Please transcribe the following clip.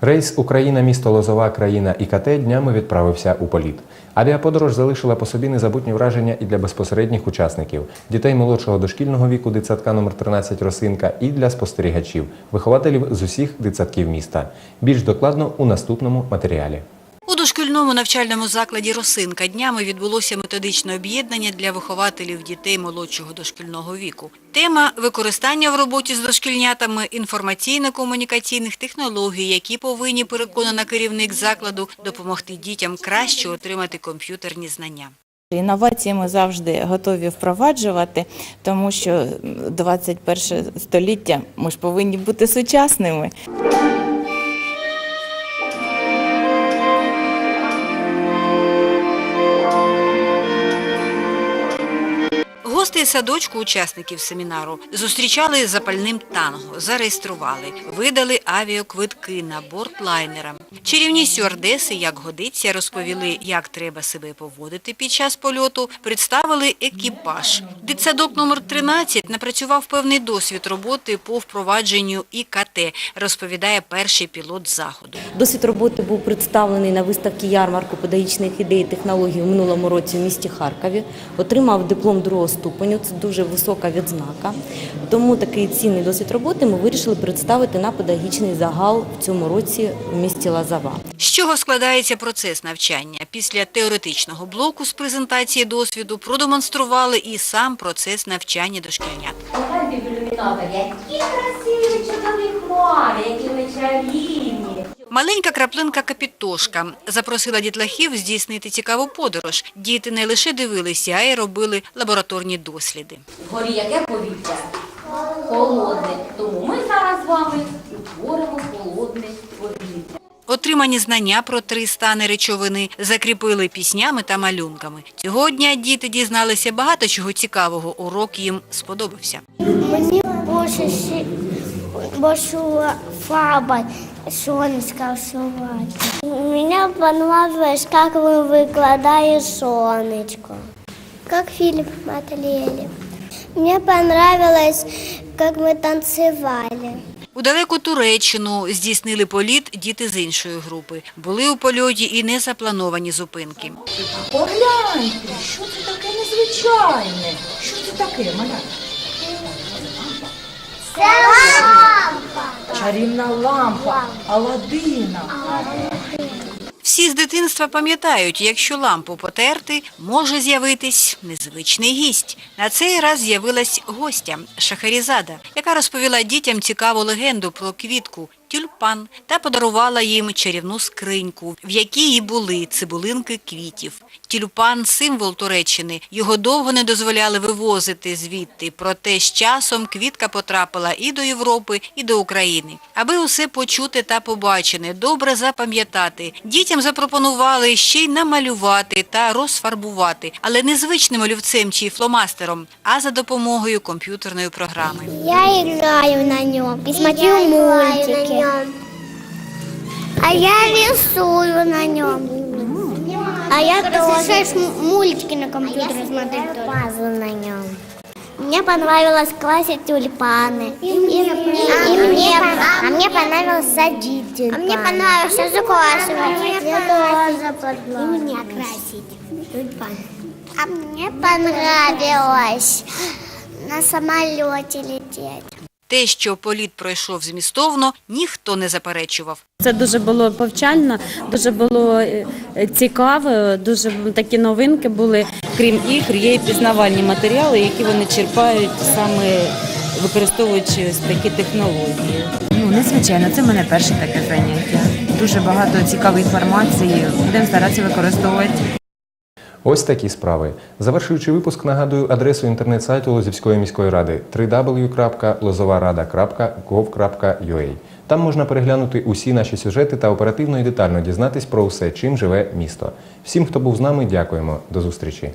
Рейс Україна, місто Лозова, країна ІКТ днями відправився у політ. Авіаподорож залишила по собі незабутні враження і для безпосередніх учасників дітей молодшого дошкільного віку дитсадка номер 13 Росинка і для спостерігачів, вихователів з усіх дитсадків міста. Більш докладно у наступному матеріалі. У дошкільному навчальному закладі «Росинка» днями відбулося методичне об'єднання для вихователів дітей молодшого дошкільного віку. Тема – використання в роботі з дошкільнятами інформаційно-комунікаційних технологій, які повинні, переконана керівник закладу, допомогти дітям краще отримати комп'ютерні знання. Інновації ми завжди готові впроваджувати, тому що 21 століття ми ж повинні бути сучасними. Гостей садочку учасників семінару зустрічали запальним танго, зареєстрували, видали авіаквитки на борт лайнера. Чарівні стюардеси, як годиться, розповіли, як треба себе поводити під час польоту, представили екіпаж. Дитсадок номер 13 напрацював певний досвід роботи по впровадженню ІКТ, розповідає перший пілот заходу. Досвід роботи був представлений на виставці ярмарку педагогічних ідей і технологій у минулому році в місті Харкові. Отримав диплом другого ступеню. Це дуже висока відзнака. Тому такий цінний досвід роботи ми вирішили представити на педагогічний загал в цьому році в місті Лазава. З чого складається процес навчання? Після теоретичного блоку з презентації досвіду продемонстрували і сам процес навчання дошкільнят. Ілюмінатор, які красиві чудові хмари, які ми чарівні. Маленька краплинка Капітошка запросила дітлахів здійснити цікаву подорож. Діти не лише дивилися, а й робили лабораторні досліди. Вгорі яке повітря? Холодне. Тому ми зараз з вами утворимо холодне повітря. Отримані знання про три стани речовини закріпили піснями та малюнками. Цього дня діти дізналися багато чого цікавого. Урок їм сподобався. Мені більше ще фаба сонечка всувати. Мені понравилось, як ви викладаєте сонечко. Как фильм смотрели. Мне понравилось, как мы танцевали. У далеку Туреччину здійснили політ діти з іншої групи. Були у польоті і незаплановані зупинки. Погляньте, що це таке незвичайне? Що це таке, маля? Чарівна лампа, Аладдина. Всі з дитинства пам'ятають, якщо лампу потерти, може з'явитись незвичний гість. На цей раз з'явилась гостя Шахарізада, яка розповіла дітям цікаву легенду про квітку тюльпан та подарувала їм чарівну скриньку, в якій і були цибулинки квітів. Тюльпан – символ Туреччини. Його довго не дозволяли вивозити звідти, проте з часом квітка потрапила і до Європи, і до України. Аби усе почути та побачене, добре запам'ятати, дітям запропонували ще й намалювати та розфарбувати, але не звичним олівцем чи фломастером, а за допомогою комп'ютерної програми. Я играю на нем и смотрю мультики. А я рисую на нем. А я тоже мультики на компьютере смотреть. Пазлы на нем. Мне понравилось класть тюльпаны. И, мне, а мне понравилось садить тюльпаны. А мне понравилось закрашивать. Мне тоже И мне красить тюльпаны. А мне понравилось на самолете лететь. Те, що політ пройшов змістовно, ніхто не заперечував. Це дуже було повчально, дуже було е, цікаво, дуже такі новинки були. Крім ігр, є і пізнавальні матеріали, які вони черпають саме використовуючи такі технології. Ну, незвичайно, це в мене перше таке заняття. Дуже багато цікавої інформації. Будемо старатися використовувати. Ось такі справи. Завершуючи випуск, нагадую адресу інтернет-сайту Лозівської міської ради www.lozovarada.gov.ua. Там можна переглянути усі наші сюжети та оперативно і детально дізнатись про усе, чим живе місто. Всім, хто був з нами, дякуємо. До зустрічі.